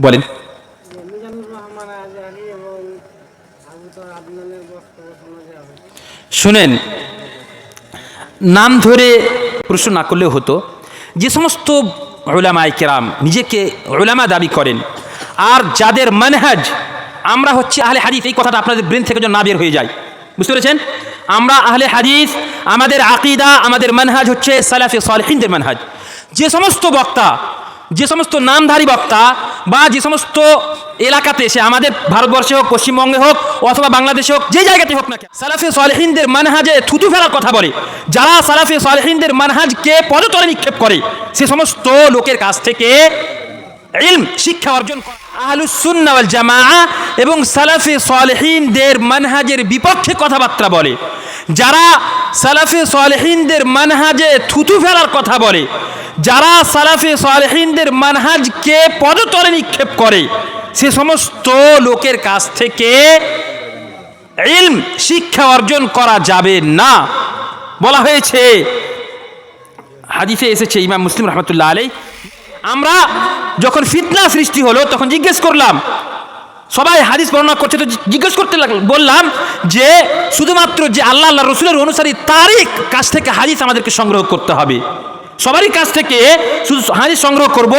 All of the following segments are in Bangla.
বলেন। শুনেন নাম ধরে প্রশ্ন না করলেও হতো যে সমস্ত ওলামাই কেরাম নিজেকে ওলামা দাবি করেন আর যাদের মানহাজ আমরা হচ্ছে আহলে হাদিস এই কথাটা আপনাদের ব্রেন থেকে যেন না বের হয়ে যায়। বুঝতে পেরেছেন? আমরা আহলে হাদিস আমাদের আকিদা আমাদের মানহাজ হচ্ছে সালাফে সালহিনদের মানহাজ। যে সমস্ত বক্তা যে সমস্ত নামধারী বক্তা বা যে সমস্ত এলাকাতে এসে আমাদের ভারতবর্ষে হোক, পশ্চিমবঙ্গে হোক অথবা বাংলাদেশে হোক, যে জায়গাতে হোক না সালাফে সালেহিনদের মানহাজে থুতু ফেলার কথা বলে। যারা সালাফে সালেহিনদের মানহাজকে পদতলে নিক্ষেপ করে, সে সমস্ত লোকের কাছ থেকে ইলম, শিক্ষা অর্জন করা আহলুসুন্না ওয়াল জামাআ এবং সালাফে সালেহিনদের মানহাজের বিপক্ষে কথাবার্তা বলে। যারা সালাফে সালেহিনদের মানহাজে থুতু ফেলার কথা বলে, যারা সালাফে সালেহিনদের মানহাজকে পদতলে নিক্ষেপ করে, সে সমস্ত লোকের কাছ থেকে ইলম, শিক্ষা অর্জন করা যাবে না। বলা হয়েছে, হাদিসে এসেছে ইমাম মুসলিম রহমতুল্লাহ আলাই আমরা যখন ফিতনা সৃষ্টি হলো, তখন জিজ্ঞেস করলাম, সবাই হাদিস বর্ণনা করছে, তো জিজ্ঞেস করতে বললাম যে শুধুমাত্র যে আল্লাহ আল্লাহ রসুলের অনুসারী তারিখ কাছ থেকে হাদিস আমাদেরকে সংগ্রহ করতে হবে। সবারই কাছ থেকে শুধু হাদিস সংগ্রহ করব।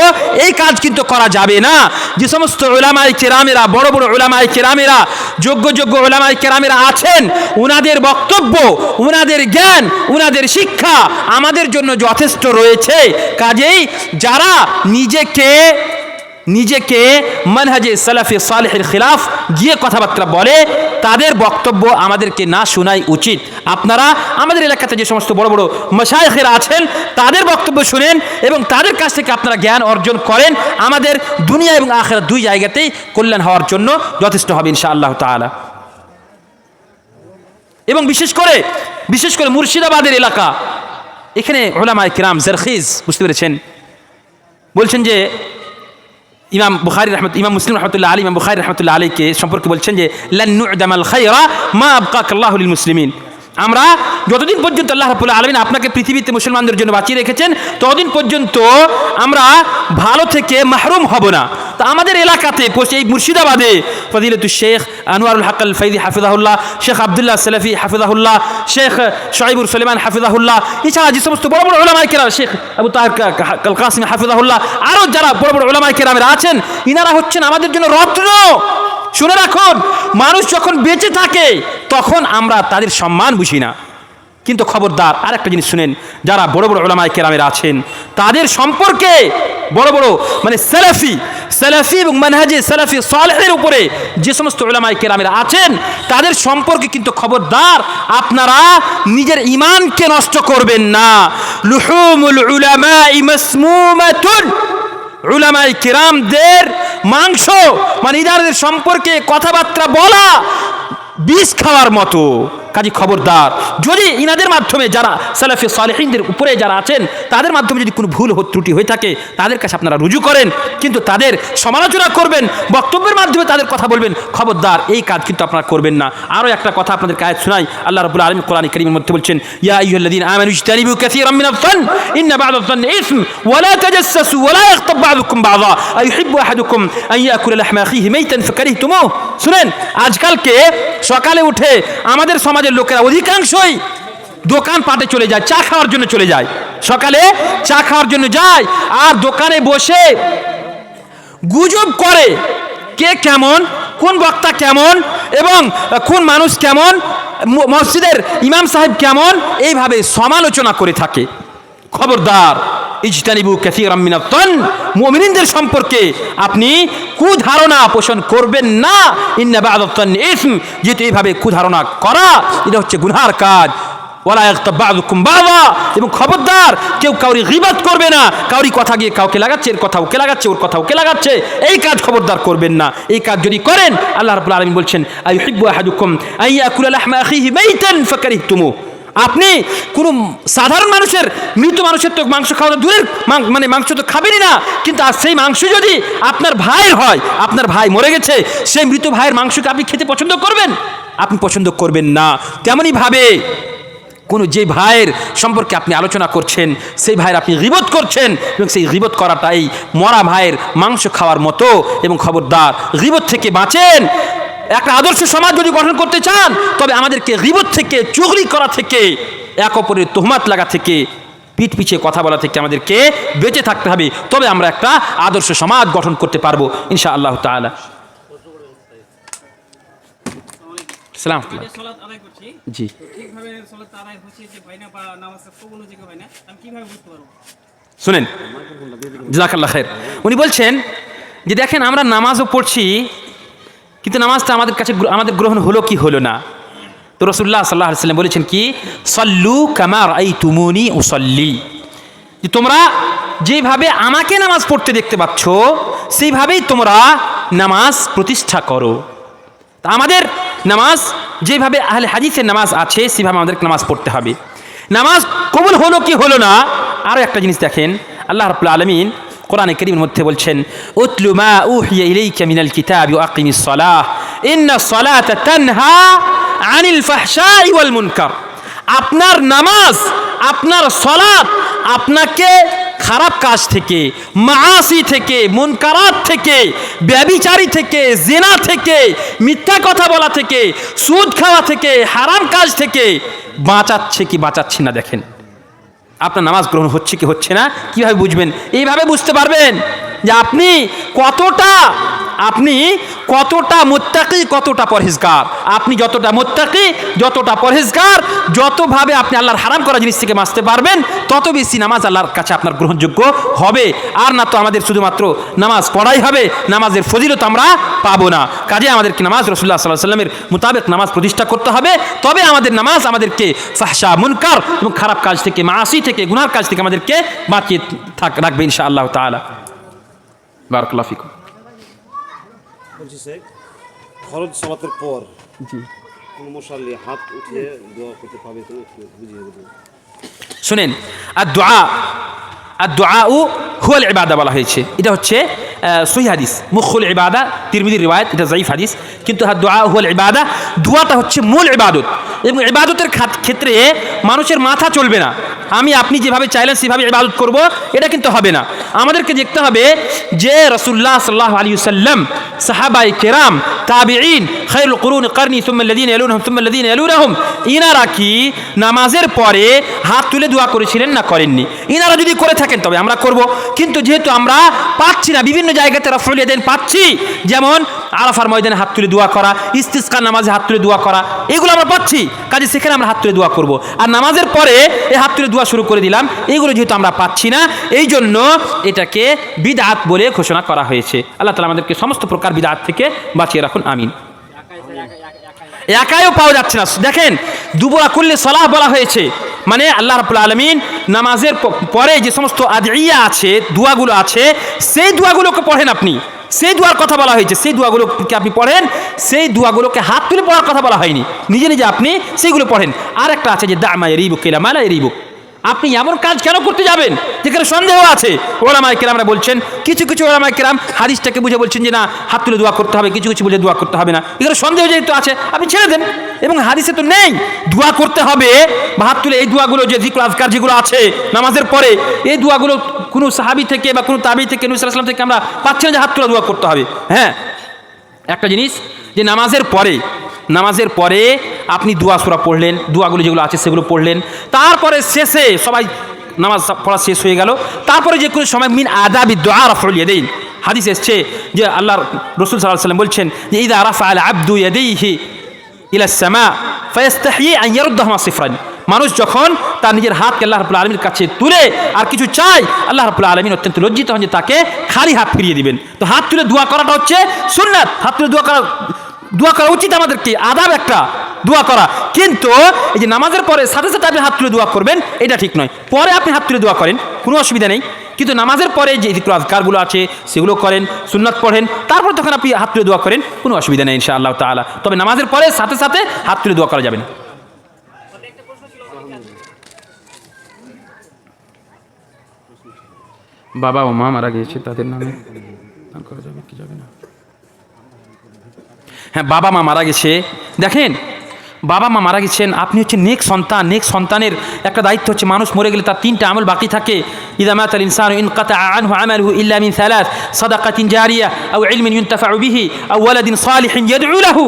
এই কাজ কিন্তু করা যাবে না। যে সমস্ত ওলামাই কেরামেরা, বড় বড় ওলামাই কেরামেরা, যোগ্য যোগ্য ওলামাই কেরামেরা আছেন, উনাদের বক্তব্য, উনাদের জ্ঞান, উনাদের শিক্ষা আমাদের জন্য যথেষ্ট রয়েছে। কাজেই যারা নিজেকে নিজেকে মানহাজে সালাফে সালেহের খিলাফ গিয়ে কথাবার্তা বলে, তাদের বক্তব্য আমাদেরকে না শোনাই উচিত। আপনারা আমাদের এলাকাতে যে সমস্ত বড় বড় মশায়েখেরা আছেন, তাদের বক্তব্য শুনেন এবং তাদের কাছ থেকে আপনারা জ্ঞান অর্জন করেন। আমাদের দুনিয়া এবং আখেরা দুই জায়গাতেই কল্যাণ হওয়ার জন্য যথেষ্ট হবে ইনশা আল্লাহ তালা এবং বিশেষ করে বিশেষ করে মুর্শিদাবাদের এলাকা। এখানে ওলামায় কিরাম জারখিজ, বুঝতে পেরেছেন? বলছেন যে ইমাম বুখারি রহমত ইমাম মুসলিম রহমতুল্লাহ আলী ইমাম বুখারি রহমতুল্লাহ আলীকে সম্পর্কে বলছেন যে লান্নুদামাল খাইরা মা আবকাক আল্লাহুল মুসলিমিন আমরা যতদিন পর্যন্ত আল্লাহ রাবুল্লাহ আলমিন আপনাকে পৃথিবীতে মুসলমানদের জন্য বাঁচিয়ে রেখেছেন, ততদিন পর্যন্ত আমরা ভালো থেকে মাহরুম হব না। তা আমাদের এলাকাতে এই মুর্শিদাবাদে ফদিলতুল শেখ আনোয়ারুল হাকাল ফৈদি হাফিজাহুল্লাহ, শেখ আবদুল্লাহ সলাফি হাফিজাহুল্লাহ, শেখ শহীবুর সলেমান হাফিজাহুল্লাহ, এছাড়া যে সমস্ত বড় বড় ওলামাই কেরাম, শেখ আবু তাহের কাল কাসিম হাফিজাহুল্লাহ আরও যারা বড় বড় ওলামাই কেরামেরা আছেন, ইনারা হচ্ছেন আমাদের জন্য রত্ন। শুনে রাখুন, মানুষ যখন বেঁচে থাকে, তখন আমরা তাদের সম্মান বুঝি না। কিন্তু খবরদার আর একটা জিনিস শুনেন, যারা বড় বড় ওলামায় কেরামের আছেন, তাদের সম্পর্কে বড় বড় মানে সেলাফি সেলাফি এবং মানহাজে, সেলাফি সালেহের উপরে যে সমস্ত ওলামায় কেরামের আছেন, তাদের সম্পর্কে কিন্তু খবরদার, আপনারা নিজের ইমানকে নষ্ট করবেন না। লুহুমুল উলামা ইমাসমুমাতুন উলামাই কিরামদের মাংস মানে ইদারদের সম্পর্কে কথাবার্তা বলা বিষ খাওয়ার মতো। কাজী খবরদার, যদি ইনাদের মাধ্যমে যারা সালাফি সালেহিনদের উপরে যারা আছেন, তাদের মাধ্যমে যদি কোনো ভুল ত্রুটি হয়ে থাকে, তাদের কাছে আপনারা রুজু করেন, কিন্তু তাদের সমালোচনা করবেন, বক্তব্যের মাধ্যমে তাদের কথা বলবেন, খবরদার, এই কাজ কিন্তু আপনারা করবেন না। আরও একটা কথা আপনাদের কাজ শোনাই, আল্লাহ রবুল আলম কোরআন করিমের মধ্যে বলছেন শুনেন, আজকালকে সকালে উঠে আমাদের সমাজের লোকেরা অধিকাংশই দোকান পাটে চলে যায়, চা খাওয়ার জন্য চলে যায়। সকালে চা খাওয়ার জন্য যায় আর দোকানে বসে গুজব করে কে কেমন, কোন বক্তা কেমন এবং কোন মানুষ কেমন মসজিদের ইমাম সাহেব কেমন, এইভাবে সমালোচনা করে থাকে। খবরদার। ইজতানিবু মুমিনদের সম্পর্কে আপনি কুধারণা পোষণ করবেন না। ইন্না বা'দাত-তান ইসম, যেহেতু এইভাবে কুধারণা করা, এটা হচ্ছে গুনহার কাজ। ওয়ালা ইয়াগতাব বা'দুকুম বা'দা। এবং খবরদার, কেউ কাউরি গীবাত করবে না। কাউরি কথা গিয়ে কাউকে লাগাচ্ছে, এর কথা ওকে লাগাচ্ছে, ওর কথা ওকে লাগাচ্ছে। এই কাজ খবরদার করবেন না। এই কাজ যদি করেন, আল্লাহ রাব্বুল আলামিন বলছেন আইয়ুহিব্বু আহাদুকুম আন ইয়াকুলা লাহমা আখিহি মাইতান ফাকারিহতুমু। আপনি কোনো সাধারণ মানুষের মৃত মানুষের তো মাংস খাওয়া দূরের মানে মাংস তো খাবেনই না। কিন্তু আর সেই মাংস যদি আপনার ভাইয়ের হয়, আপনার ভাই মরে গেছে, সেই মৃত ভাইয়ের মাংসকে আপনি খেতে পছন্দ করবেন? আপনি পছন্দ করবেন না। তেমনই ভাবে কোনো যে ভাইয়ের সম্পর্কে আপনি আলোচনা করছেন, সেই ভাইয়ের আপনি গিবত করছেন, এবং সেই গিবত করাটাই মরা ভাইয়ের মাংস খাওয়ার মতো। এবং খবরদার, গিবত থেকে বাঁচেন। একটা আদর্শ সমাজ যদি গঠন করতে চান তবে আমাদেরকে গিবত থেকে চুগলি করা থেকে এক অপরের তোহমাত লাগা থেকে পিঠ পিছিয়ে কথা বলা থেকে আমাদেরকে বেঁচে থাকতে হবে। তবে আমরা একটা আদর্শ সমাজ গঠন করতে পারব ইনশা আল্লাহ তালা সালাম জি। শুনেন জাজাকাল্লাহ খের উনি বলছেন যে দেখেন আমরা নামাজও পড়ছি কিন্তু নামাজটা আমাদের কাছে আমাদের গ্রহণ হলো কি হলো না? তো রসুল্লাহ সাল্লাহ সাল্লাম বলেছেন কি? সল্লু কামার আই তুমুনি ও সল্লি যে তোমরা যেভাবে আমাকে নামাজ পড়তে দেখতে পাচ্ছ, সেইভাবেই তোমরা নামাজ প্রতিষ্ঠা করো। তা আমাদের নামাজ, যেভাবে আহলে হাদিসের নামাজ আছে সেভাবে আমাদের নামাজ পড়তে হবে। নামাজ কবুল হলো কি হলো না? আরও একটা জিনিস দেখেন। আল্লাহ রাব্বুল আলামিন কোরআনে করিমের মধ্যে বলছেন, উতলু মা উহিয়া ইলাইকা মিনাল কিতাবি ওয়া আকিমিস সালাহ। ইন্না সালাতা তানহা আনিল ফাহশাই ওয়াল মুনকার। আপনার নামাজ, আপনার সলাৎ, আপনাকে খারাপ কাজ থেকে মাসি থেকে, মুনকারাত থেকে, ব্যবিচারী থেকে, জেনা থেকে, মিথ্যা কথা বলা থেকে, সুদ খাওয়া থেকে, হারাম কাজ থেকে বাঁচাচ্ছে কি বাঁচাচ্ছে না দেখেন। আপনার নামাজ গ্রহণ হচ্ছে কি হচ্ছে না? কীভাবে বুঝবেন? এইভাবে বুঝতে পারবেন? যে আপনি কতটা আপনি কতটা মোত্তাকি, কতটা পরহেজগার। আপনি যতটা মোত্তাকি, যতটা পরহেজগার, যতভাবে আপনি আল্লাহর হারাম করা জিনিস থেকে বাঁচতে পারবেন, তত বেশি নামাজ আল্লাহর কাছে আপনার গ্রহণযোগ্য হবে। আর না তো আমাদের শুধুমাত্র নামাজ পড়াই হবে, নামাজের ফজিলত আমরা পাবো না। কাজে আমাদেরকে নামাজ রসুল্লাহ সাল্লাহ সাল্লামের মোতাবেক নামাজ প্রতিষ্ঠা করতে হবে। তবে আমাদের নামাজ আমাদেরকে ফাহসা মুনকার এবং খারাপ কাজ থেকে, মাসি থেকে, গুনার কাজ থেকে আমাদেরকে বাঁচিয়ে থাক, রাখবে ইনশা আল্লাহ তালা বারকাল্লাহ বলছি স্যার ফরজ সলাতের পর জি। কোনো মশাল্লি হাত উঠে দোয়া করতে পাবে তো বুঝিয়ে দেবেন। শুনেন আর দোয়া আর দোয়া ও হুয়াল ইবাদা বলা হয়েছে। এটা হচ্ছে সহি হাদিস মুখুল ইবাদা তিরমিদির রিবায়ত এটা জাইফ হাদিস। কিন্তু দোয়া হুয়াল ইবাদা দোয়াটা হচ্ছে মূল ইবাদত। এবং ইবাদতের খাত- ক্ষেত্রে মানুষের মাথা চলবে না। আমি, আপনি যেভাবে চাইলেন, সেভাবে ইবাদত করব, এটা কিন্তু হবে না। আমাদেরকে দেখতে হবে যে রসুল্লাহ সাল্লাহ আলী সাল্লাম সাহাবাই কেরাম, তাবিঈন খৈরুল করুন করনি সুম্মাল্লাদিন এলুনহম সুম্মাল্লাদিন এলুনহম ইনারা কি নামাজের পরে হাত তুলে দোয়া করেছিলেন না করেননি? ইনারা যদি করে থাকেন, তবে আমরা করব। কিন্তু যেহেতু আমরা পাচ্ছি না, বিভিন্ন জায়গাতে রফরুল দেন পাচ্ছি। যেমন আরাফার ময়দানে হাত তুলে দোয়া করা, ইস্তিস্কার নামাজে হাত তুলে দোয়া করা, এগুলো আমরা পাচ্ছি। কাজে সেখানে আমরা হাত তুলে দোয়া করব। আর নামাজের পরে এই হাত তুলে দোয়া শুরু করে দিলাম। এইগুলো যেহেতু আমরা পাচ্ছি না, এই জন্য এটাকে বিদাত বলে ঘোষণা করা হয়েছে। আল্লাহ তালা আমাদেরকে সমস্ত প্রকার বিদাত থেকে বাঁচিয়ে রাখুন, আমিন। একাইও পাওয়া যাচ্ছে না। দেখেন, দুবরা করলে সলাহ বলা হয়েছে। মানে আল্লাহ রাবুল আলমিন নামাজের পরে যে সমস্ত আদিয়া আছে, দোয়াগুলো আছে, সেই দোয়াগুলোকে পড়েন আপনি। সেই দোয়ার কথা বলা হয়েছে। সেই দোয়াগুলোকে আপনি পড়েন, সেই দোয়াগুলোকে হাত তুলে পড়ার কথা বলা হয়নি। নিজে নিজে আপনি সেইগুলো পড়েন। আর একটা আছে যে, দামা এরিবুক কেলামালা এরিবুক। আপনি এমন কাজ কেন করতে যাবেন? যেখানে সন্দেহ আছে। ওলামাই কেরামরা বলছেন, কিছু কিছু ওলামাই কেরাম হাদিসটাকে বুঝে বলছেন যে, না, হাত তুলে দোয়া করতে হবে, কিছু কিছু বুঝে দোয়া করতে হবে না। এখানে সন্দেহ যেহেতু আছে, আপনি ছেড়ে দেন। এবং হাদিসে তো নেই, দোয়া করতে হবে, বা হাত তুলে এই দোয়াগুলো যে জিকুল আজকার যেগুলো আছে, নামাজের পরে, এই দোয়াগুলো কোনো সাহাবি থেকে বা কোনো তাবি থেকে নুসালাম থেকে আমরা পাচ্ছি না যে হাত তুলে দোয়া করতে হবে। হ্যাঁ? একটা জিনিস, যে নামাজের পরে নামাজের পরে আপনি দোয়া সুরা পড়লেন, দোয়াগুলো যেগুলো আছে সেগুলো পড়লেন, তারপরে শেষে সবাই নামাজ পড়া শেষ হয়ে গেল, তারপরে যে কোনো সময় মিন আদাবি দোয়া রফল ইয়াদেইন। হাদিস এসছে যে আল্লাহর রসুল সাল্লাহ সাল্লাম বলছেন, যে ইদা রাফা আল আব্দু ইয়াদেইহি ইলা সামা ফায়াস্তাহি আন ইয়ারুদ্দাহুমা সিফরান। মানুষ যখন তার নিজের হাতকে আল্লাহ রাব্বুল আলমীর কাছে তুলে আর কিছু চায়, আল্লাহ রাব্বুল আলমিন অত্যন্ত লজ্জিত হন যে তাকে খালি হাত ফিরিয়ে দিবেন। তো হাত তুলে দোয়া করাটা হচ্ছে সুন্নাত। হাত তুলে দোয়া করা দোয়া করা উচিত আমাদেরকে, আদাব একটা, দোয়া করা। কিন্তু এই যে নামাজের পরে সাথে সাথে আপনি হাত তুলে দোয়া করবেন, এটা ঠিক নয়। পরে আপনি হাত তুলে দোয়া করেন, কোনো অসুবিধা নেই। কিন্তু নামাজের পরে যে আজকারগুলো আছে, সেগুলো করেন, সুন্নাত পড়েন, তারপর তখন আপনি হাত তুলে দোয়া করেন, কোনো অসুবিধা নেই ইনশা আল্লাহ তালা তবে নামাজের পরে সাথে সাথে হাত তুলে দোয়া করা যাবে না। বাবা ও মা মারা গিয়েছে, তাদের নামে। যাবে, কি যাবে না। হ্যাঁ বাবা মা মারা গেছে। দেখেন, বাবা মা মারা গেছেন, আপনি হচ্ছে নেক সন্তান, নেক সন্তানের একটা দায়িত্ব হচ্ছে মানুষ মরে গেলে তার তিনটা আমল বাকি থাকে। ইদামাত আল ইনসান ইন কাতা আনহু আমালহু ইল্লা মিন সালাত সাদাকাতিন জারিয়া, আও ইলমিন ইউনতাফাউ বিহি, আও ওয়ালাদিন সালিহিন ইয়াদউ লাহু।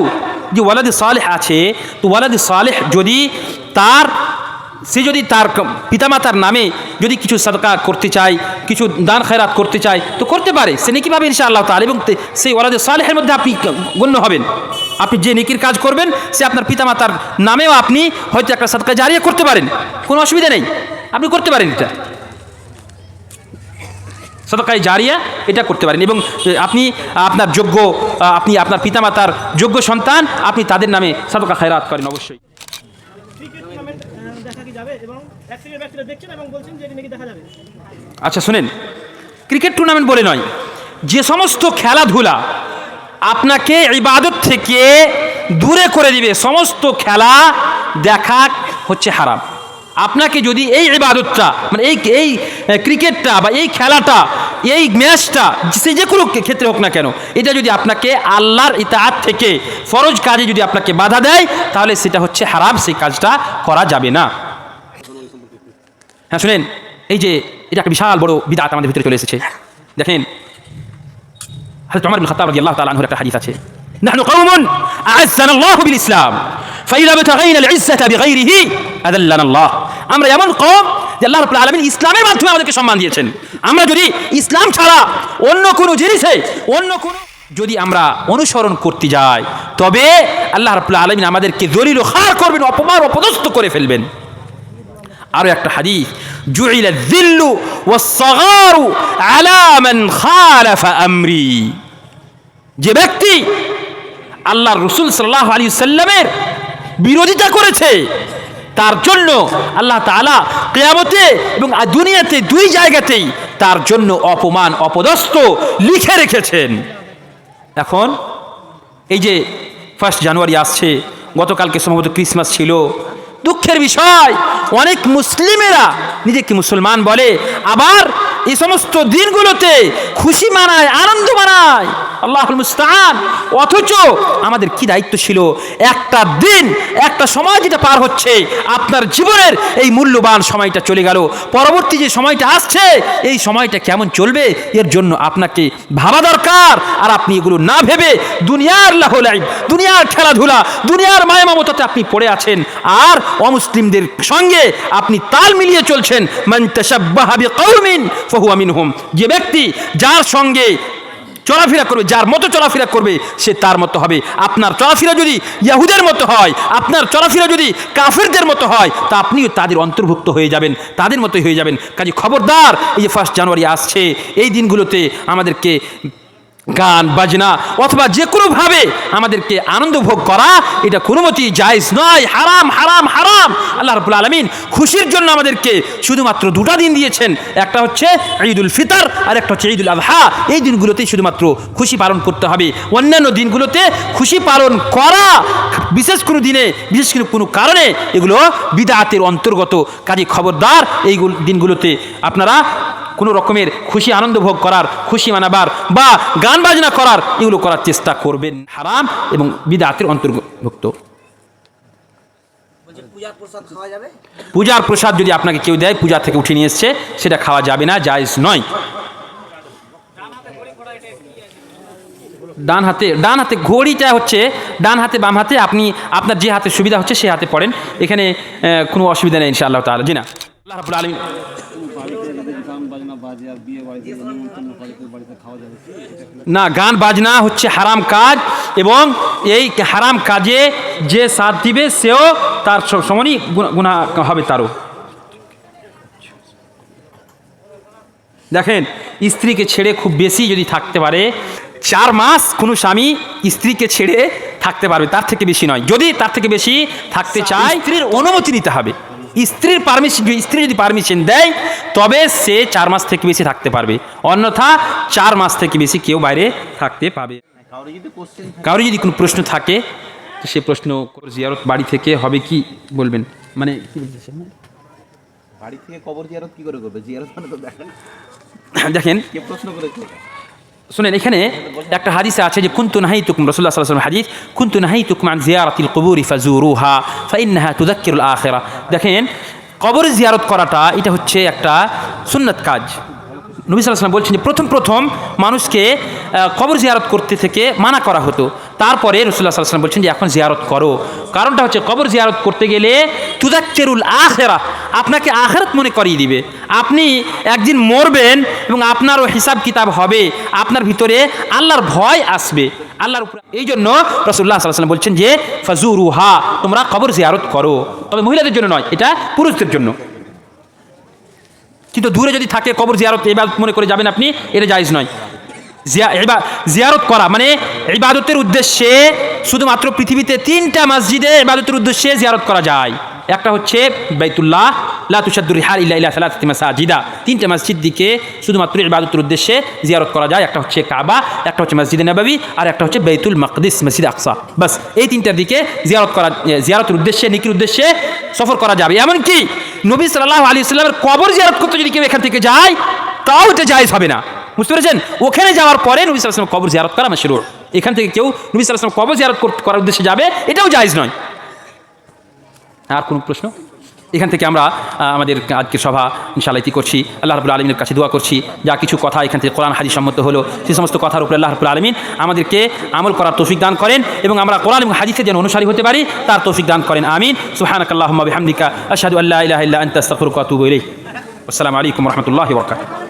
যে ওয়ালাদি সালেহ আছে, তো ওয়ালাদি সালেহ যদি তার সে যদি তার পিতামাতার নামে যদি কিছু সদকা করতে চায়, কিছু দান খেরাত করতে চায়, তো করতে পারে। সে নেকি পাবে ইনশাআল্লাহ তাহলে এবং সেই ওয়ালাদে সালেহের মধ্যে আপনি গণ্য হবেন। আপনি যে নেকির কাজ করবেন, সে আপনার পিতামাতার নামেও আপনি হয়তো একটা সদকা জারিয়ে করতে পারেন। কোনো অসুবিধা নেই। আপনি করতে পারেন এটা। সদকায় জারিয়া এটা করতে পারেন। এবং আপনি আপনার যোগ্য আপনি আপনার পিতামাতার যোগ্য সন্তান, আপনি তাদের নামে সদকা খেরাত করেন অবশ্যই ক্রিকেট টুর্নামেন্ট দেখা কি যাবে এবং এক শ্রেণির ব্যক্তিরা দেখছেন এবং বলছেন যে এটি নাকি দেখা যাবে আচ্ছা শুনেন, ক্রিকেট টুর্নামেন্ট বলে নয়, যে সমস্ত খেলাধুলা আপনাকে ইবাদত থেকে দূরে করে দিবে, সমস্ত খেলা দেখা হচ্ছে হারাম। আপনাকে যদি এই ইবাদতটা মানে এই এই ক্রিকেটটা বা এই খেলাটা, এই ম্যাচটা সে যে কোনো ক্ষেত্রে হোক না কেন, এটা যদি আপনাকে আল্লাহর ইতাহাত থেকে ফরজ কাজে যদি আপনাকে বাধা দেয়, তাহলে সেটা হচ্ছে হারাম, সেই কাজটা করা যাবে না। হ্যাঁ শুনেন এই যে এটা একটা বিশাল বড় বিদাত আমাদের ভিতরে চলে এসেছে দেখেন হযরত ওমর বিন খাত্তাব রাদিয়াল্লাহু তাআলা আনহুর একটা হাদিস আছে نحن قوم أعزنا الله بالإسلام فإذا ابتغينا العزة بغيره أذلنا الله আমরা এমন কম যে আল্লাহ রাব্বুল আলামিন ইসলামের মাধ্যমে আমাদেরকে সম্মান দিয়েছেন আমরা যদি ইসলাম ছাড়া অন্য কোনো জিনিসে অন্য কোনো যদি আমরা অনুসরণ করতে যাই তবে আল্লাহ রাব্বুল আলামিন আমাদেরকে দলিল খার করবেন অপমান অপদস্থ করে ফেলবেন আরও একটা হাদিস, জুইলা যিল্লু ওয়াস-সাগারু আলা মান খালাফা আমরি। যে ব্যক্তি আল্লাহর রসুল সাল্লাল্লাহু আলাইহি সাল্লামের বিরোধিতা করেছে, তার জন্য আল্লাহ তাআলা কিয়ামতে এবং দুনিয়াতে দুই জায়গাতেই তার জন্য অপমান অপদস্থ লিখে রেখেছেন। এখন এই যে ফার্স্ট জানুয়ারি আসছে, গতকালকে সম্ভবত ক্রিসমাস ছিল দুঃখের বিষয়। অনেক মুসলিমেরা নিজেকে মুসলমান বলে। আবার এই সমস্ত দিনগুলোতে খুশি মানায়, আনন্দ মানায়। আল্লাহ মুস্তান অথচ আমাদের কি দায়িত্ব ছিল? একটা দিন, একটা সময় যেটা পার হচ্ছে, আপনার জীবনের এই মূল্যবান সময়টা চলে গেল। পরবর্তী যে সময়টা আসছে, এই সময়টা কেমন চলবে, এর জন্য আপনাকে ভাবা দরকার। আর আপনি এগুলো না ভেবে দুনিয়ার লাহলাই দুনিয়ার খেলাধুলা, দুনিয়ার মায়া মমতাতে আপনি পড়ে আছেন। আর অমুসলিমদের সঙ্গে আপনি তাল মিলিয়ে চলছেন। মান তাশাব্বাহা বিকাউমিন ফাহুয়া মিনহুম যে ব্যক্তি যার সঙ্গে চলাফেরা করবে, যার মতো চলাফেরা করবে, সে তার মতো হবে। আপনার চলাফেরা যদি ইয়াহুদের মতো হয়, আপনার চলাফেরা যদি কাফেরদের মতো হয়, তা আপনিও তাদের অন্তর্ভুক্ত হয়ে যাবেন, তাদের মতোই হয়ে যাবেন। কাজে খবরদার, এই যে ফার্স্ট জানুয়ারি আসছে, এই দিনগুলোতে আমাদেরকে গান, বাজনা অথবা যে কোনোভাবে আমাদেরকে আনন্দ ভোগ করা, এটা কোনো মতেই জায়জ নয়। হারাম হারাম হারাম। আল্লাহ রবুল আলমিন খুশির জন্য আমাদেরকে শুধুমাত্র দুটা দিন দিয়েছেন। একটা হচ্ছে ঈদুল ফিতর, আর একটা হচ্ছে ঈদুল আজহা এই দিনগুলোতেই শুধুমাত্র খুশি পালন করতে হবে। অন্যান্য দিনগুলোতে খুশি পালন করা, বিশেষ কোনো দিনে, বিশেষ কোনো কোনো কারণে এগুলো বিদাতের অন্তর্গত। কাজে খবরদার, এই দিনগুলোতে আপনারা কোনো রকমের খুশি আনন্দ ভোগ করার খুশি মানাবার বা গান বাজনা করার এগুলো করার চেষ্টা করবেন। হারাম এবং বিদাতের অন্তর্ভুক্ত। পূজার প্রসাদ যদি আপনাকে কেউ দেয় পূজা থেকে উঠে নিয়ে এসছে সেটা খাওয়া যাবে না জায়জ নয়। ডান হাতে ডান হাতে ঘড়িটা হচ্ছে ডান হাতে বাম হাতে আপনি আপনার যে হাতে সুবিধা হচ্ছে সে হাতে পড়েন। এখানে কোনো অসুবিধা নেই ইনশাআল্লাহ তাআলা। জি না। আল্লাহ রাব্বুল আলামিন। না গান বাজনা হচ্ছে হারাম কাজ এবং এই হারাম কাজে যে সাথ দিবে সেও তার সমানই গুণা- গুনাহ হবে তারও। দেখেন স্ত্রীকে ছেড়ে খুব বেশি যদি থাকতে পারে চার মাস কোনো স্বামী স্ত্রীকে ছেড়ে থাকতে পারবে তার থেকে বেশি নয়। যদি তার থেকে বেশি থাকতে চায় স্ত্রীর অনুমতি নিতে হবে। স্ত্রীর পারমিশন স্ত্রী যদি পারমিশন দেয় তবে সে চার মাস থেকে বেশি থাকতে পারবে। অন্যথা চার মাস থেকে বেশি কেউ বাইরে থাকতে পাবে কারও যদি কোনো প্রশ্ন থাকে তো সে প্রশ্ন জিয়ারত বাড়ি থেকে হবে কি বলবেন? মানে কি বলতেছেন? বাড়ি থেকে কবর জিয়ারত কি করে করবে? জিয়ারত মানে তো দেখেন। দেখেন। কে প্রশ্ন করেছে? শুনেন, এখানে একটা হাদিসে আছে যে, কুন্তু নাহি তুকুম রসুল্লাহ সাল্লাম হাদিস, কুন্তু নাহি তুকুম আন জিয়ারাতিল কবুরি ফাজুরুহা ফাইন্নাহা তুদাক্কিরুল আখেরা. দেখেন, কবর জিয়ারত করাটা, এটা হচ্ছে একটা সুন্নত কাজ। নবী বলছেন যে প্রথম প্রথম মানুষকে কবর জিয়ারত করতে থেকে মানা করা হতো। তারপরে রসুল্লাহ সাল্লাম বলছেন যে এখন জিয়ারত করো। কারণটা হচ্ছে কবর জিয়ারত করতে গেলে তুদাক্কেরুল আখেরা, আপনাকে আখেরাত মনে করিয়ে দিবে। আপনি একদিন মরবেন এবং আপনারও হিসাব কিতাব হবে। আপনার ভিতরে আল্লাহর ভয় আসবে। আল্লাহর উপর এই জন্য রসুল্লাহ সাল্লাম বলছেন যে ফাজুরুহা তোমরা কবর জিয়ারত করো। তবে মহিলাদের জন্য নয়, এটা পুরুষদের জন্য। কিন্তু দূরে যদি থাকে কবর জিয়ারত এবার মনে করে যাবেন আপনি এটা জায়জ নয়। জিয়ারত করা মানে ইবাদতের উদ্দেশ্যে শুধুমাত্র পৃথিবীতে তিনটা মসজিদে ইবাদতের উদ্দেশ্যে জিয়ারত করা যায়। একটা হচ্ছে বাইতুল্লাহ, লা তুশাদ্দুর রিহাল ইল্লা ইলা সালাতি মাসাজিদা। তিনটা মসজিদ দিকে শুধুমাত্র ইবাদতের উদ্দেশ্যে জিয়ারত করা যায়, একটা হচ্ছে কাবা, একটা হচ্ছে মসজিদে নবাবী, আর একটা হচ্ছে বাইতুল মকদিস, মসজিদ আকসা। বাস, এই তিনটার দিকে জিয়ারত করা জিয়ারতের উদ্দেশ্যে, নিকির উদ্দেশ্যে সফর করা যাবে। এমনকি নবী সাল্লাল্লাহু আলাইহি সাল্লামের কবর জিয়ারত করতে যদি কেউ এখান থেকে যায়, তাও এটা জায়েজ হবে না। বুঝতে পেরেছেন? ওখানে যাওয়ার পরে নবী সাল্লাম কবর জিয়ারত করা মাসরুর এখান থেকে কেউ নবী সাল্লাম কবর জিয়ারত করার উদ্দেশ্যে যাবে, এটাও জায়েজ নয়। আর কোনো প্রশ্ন? এখান থেকে আমরা আমাদের আজকের সভা ইনশাল্লাহ ইতি করছি। আল্লাহ রবুল আলমীর কাছে দোয়া করছি। যা কিছু কথা এখান থেকে কোরআন হাজি সম্মত হলো, সে সমস্ত কথার উপরে আল্লাহ রবুল আলমিন আমাদেরকে আমল করার তৌফিক দান করেন এবং আমরা কোরআন এবং হাজিতে যেন অনুসারী হতে পারি, তার তৌফিক দান করেন। আমিন। সুহানাক আল্লাহ হামদিকা আশহাদু আল্লাহ ওয়া আসসালামু আলাইকুম রহমতুল্লাহি ওয়া বারাকাতুহু।